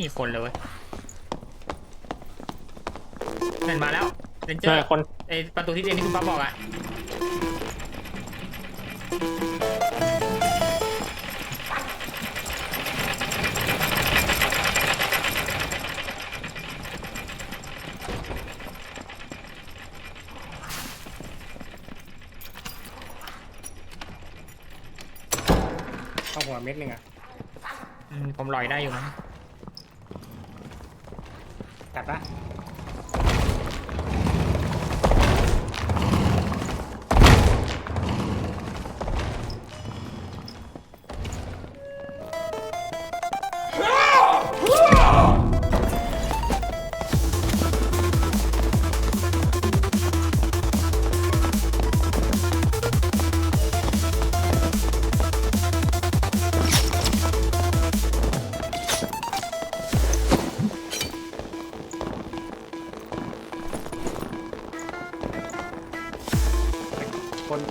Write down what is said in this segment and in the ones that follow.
มีคนเลยเว้ยเห็นมาแล้วเรนเจอใช่ร์คนไอประตูที่เจนที่คุณป๊อปบอกอะเข้าหัวเม็ดหนึ่งอะอืมผมลอยได้อยู่มั้ง กัดปะ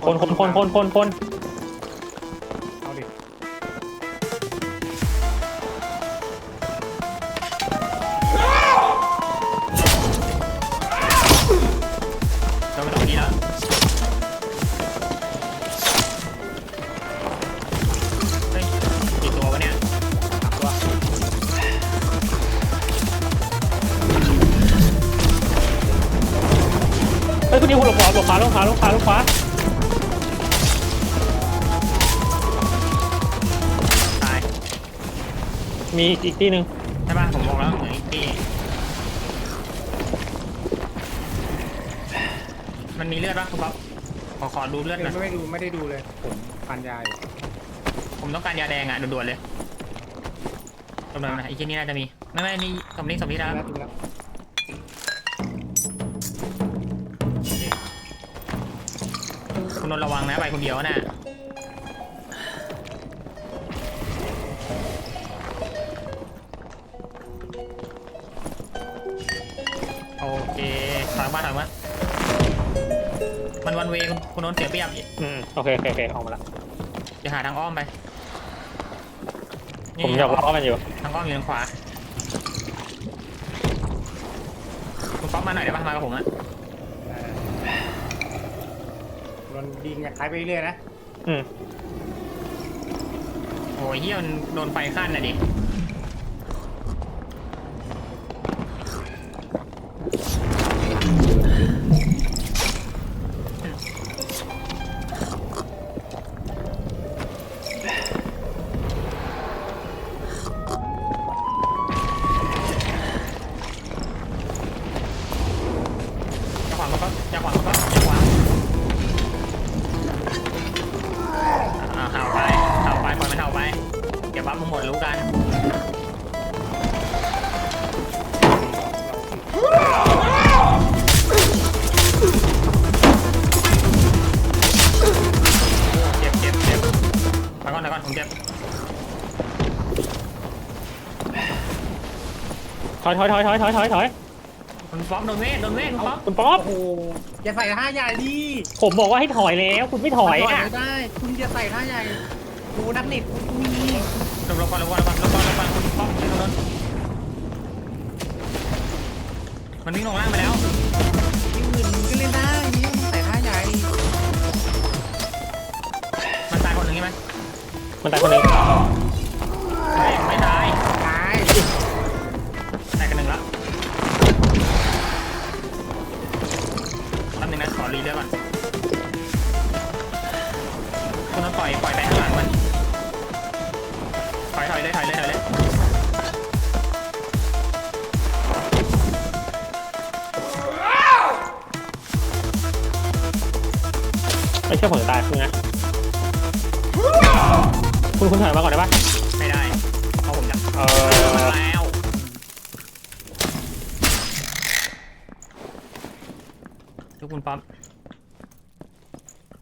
คนคนคนคนคนคนคนเอาดิโดนไปสองทีแล้วเฮ้ยกี่ตัววะเนี่ยตัวเฮ้ยคุณนิวหลบขวาหลบขวาหลบขวาหลบขวาหลบขวา มีอีกที่หนึ่งใช่ป่ะผมบอกแล้วเหมือนอีกทีมันมีเลือดป่ะคุณป๊อปขอขอดูเลือดหน่อยไม่ไม่ดูไม่ได้ดูเลย ผมปันยาอยู่ผมต้องการยาแดงอะด่วนๆเลยตำรวจนะไอ้ที่นี่น่าจะมี ไม่ไม่นี่สมนี้สมนี้แล้ว แล้วดูแล้วคุณนนท์ระวังนะไปคนเดียวน่ะ ถอยมาถอยมา มันวันเวคุณคุณนนท์เสียเปรียบอืมโอเคโอเคโอเคออกมาละจะหาทางอ้อมไปผมอยากล้อมันอยู่ทางอ้อมอยู่ทางขวา คุณป๊อปมาหน่อยได้ปะมากับผมอะเออโดนยิงอะคล้ายไปเรื่อยๆนะ อืมโอ้ยเฮียมันโดนไฟขั้นน่ะดิ ถอยถอยถอยถอยถอยถอยถอยคุณป๊อปโดนเวทโดนเวทคุณป๊อปคุณป๊อปโอ้โหอย่าใส่ท่าใหญ่ดิผมบอกว่าให้ถอยแล้ว คุณไม่ถอยมันอะไม่ได้ คุณอย่าใส่ท่าใหญ่ดูนักเน็ตคุณมีลงลงก่อนลงก่อนลงก่อนลงก่อนลงก่อนคุณป๊อปไปตรงนั้นมันวิ่งลงล่างไปแล้วที่อื่นก็เล่นได้นี่ใส่ท่าใหญ่มันตายคนหนึ่งใช่ไหมมันตายคนหนึ่ง เฮ้ยไม่ตายตายตายกันหนึ่งแล้วแป๊บนึงนะขอรีเลือดก่อนคุณต้องปล่อยปล่อยไปข้างหลังมันถอยถอยเลยถอยเลยถอยเลยไม่เชื่อผมจะตายคุณนะคุณคุณถอยมาก่อนได้ปะไม่ได้ เพราะผมจะเอมาอแล้วทุกคุณป๊อป